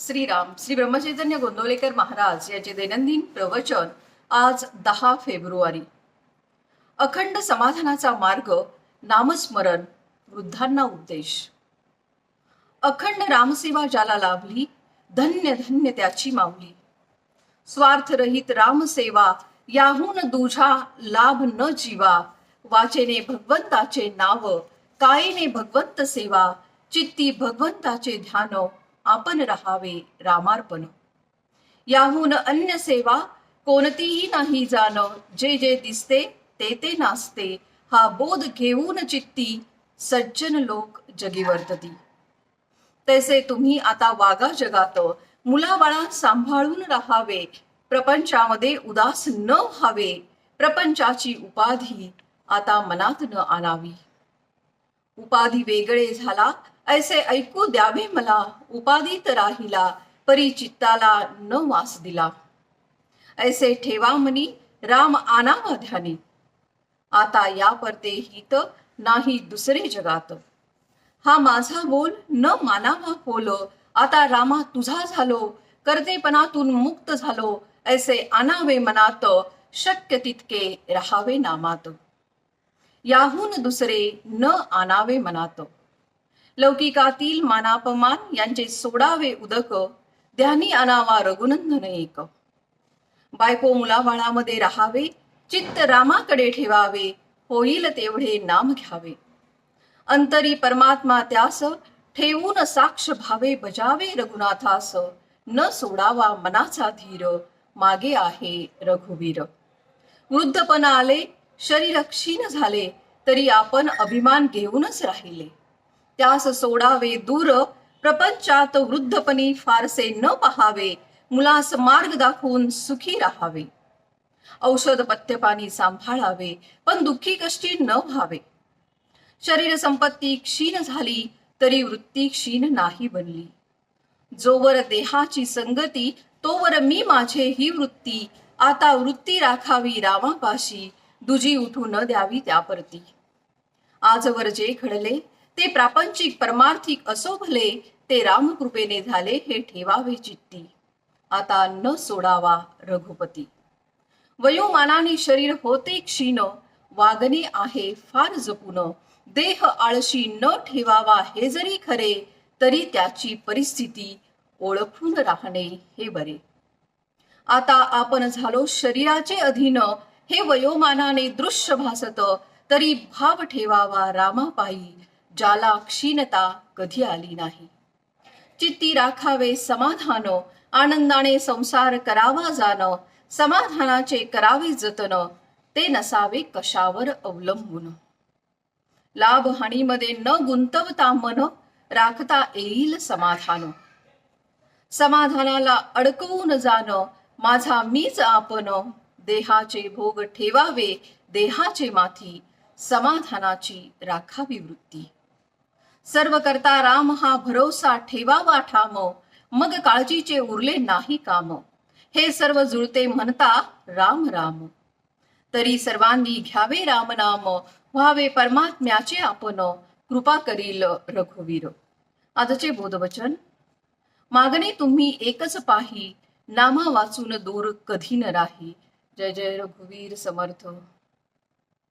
श्रीराम श्री ब्रह्मचैतन्य गोंदवलेकर महाराज याचे दैनंदिन प्रवचन आज दहा फेब्रुवारी. अखंड समाधानाचा मार्ग नामस्मरण वृद्धांना उपदेश. अखंड रामसेवा ज्याला लाभली धन्य धन्य त्याची माऊली. स्वार्थरहित रामसेवा याहून दुझा लाभ न जीवा. वाचेने भगवंताचे नाव कायेने भगवंत सेवा. चित्ती भगवंताचे ध्यान आपण राहावे रामार्पण. याहून अन्य सेवा कोणतीही नाही जाण. जे जे दिसते ते ते नासते. हा बोध घेऊन चित्ती सज्जन लोक जगी वर्तती तैसे तुम्ही आता वागा जगात. मुलाबाळा सांभाळून राहावे. प्रपंचामध्ये उदास न व्हावे. प्रपंचाची उपाधी आता मनात न आणावी. उपाधी वेगळे झाला ऐसे ऐकू द्यावे मला. उपाधीत राहिला परिचित्ताला न वास दिला. ऐसे ठेवा मनी राम आनावा ध्यानी आता या परते हित नाही दुसरे जगात. हा माझा बोल न मानावा बोल आता रामा तुझा झालो कर्तेपणातून मुक्त झालो. ऐसे आणावे मनात शक्य तितके राहावे नामात. याहून दुसरे न आणावे मनात. लौकिकातील मानापमान यांचे सोडावे उदक ध्यानी आणावा रघुनंदन एक. बायको मुलाबाळामध्ये राहावे चित्त रामाकडे ठेवावे होईल तेवढे नाम घ्यावे. अंतरी परमात्मा त्यास ठेवून साक्ष भावे बजावे रघुनाथास न सोडावा मनाचा धीर मागे आहे रघुवीर. वृद्धपण आले शरीर क्षीण झाले तरी आपण अभिमान घेऊनच राहिले. त्यास सोडावे दूर प्रपंचात वृद्धपणी फारसे न पहावे मुलास मार्ग दाखवून सुखी राहावे. औषध पथ्यपाणी सांभाळावे पण दुःखी कष्टी न व्हावे. शरीर संपत्ती क्षीण झाली तरी वृत्ती क्षीण नाही बनली. जोवर देहाची संगती तोवर मी माझे ही वृत्ती. आता वृत्ती राखावी रामापाशी दुजी उठू न द्यावी त्यापरती. आजवर जे घडले ते प्रापंचिक परमार्थिक असो भले ते रामकृपेने झाले हे ठेवावे चित्ती. आता न सोडावा रघुपती. वयोमानाने शरीर होते क्षीण वागणे आहे फार जपून. देह आळशी न ठेवावा हे जरी खरे तरी त्याची परिस्थिती ओळखून राहणे हे बरे. आता आपण झालो शरीराचे अधीन हे वयोमानाने दृश्य भासत तरी भाव ठेवावा रामापायी ज्याला क्षीणता कधी आली नाही. चित्ती राखावे समाधान आनंदाने संसार करावा जाण समाधानाचे करावे जतन ते नसावे कशावर अवलंबून. लाभ हानीमध्ये न गुंतवता मन राखता येईल समाधान. समाधानाला अडकवून जाणं माझा मीच आपण देहाचे भोग ठेवावे देहाचे माथी समाधानाची राखावी वृत्ती सर्व करता राम हा भरोसा ठेवावा ठाम मग काळजीचे उरले नाही काम. हे सर्व जुळते म्हणता राम राम. तरी सर्वांनी घ्यावे राम नाम व्हावे परमात्म्याचे आपण कृपा करील रघुवीर. आजचे बोधवचन. मागणे तुम्ही एकच पाही नामा वाचून दूर कधी न राही. जय जय रघुवीर समर्थ.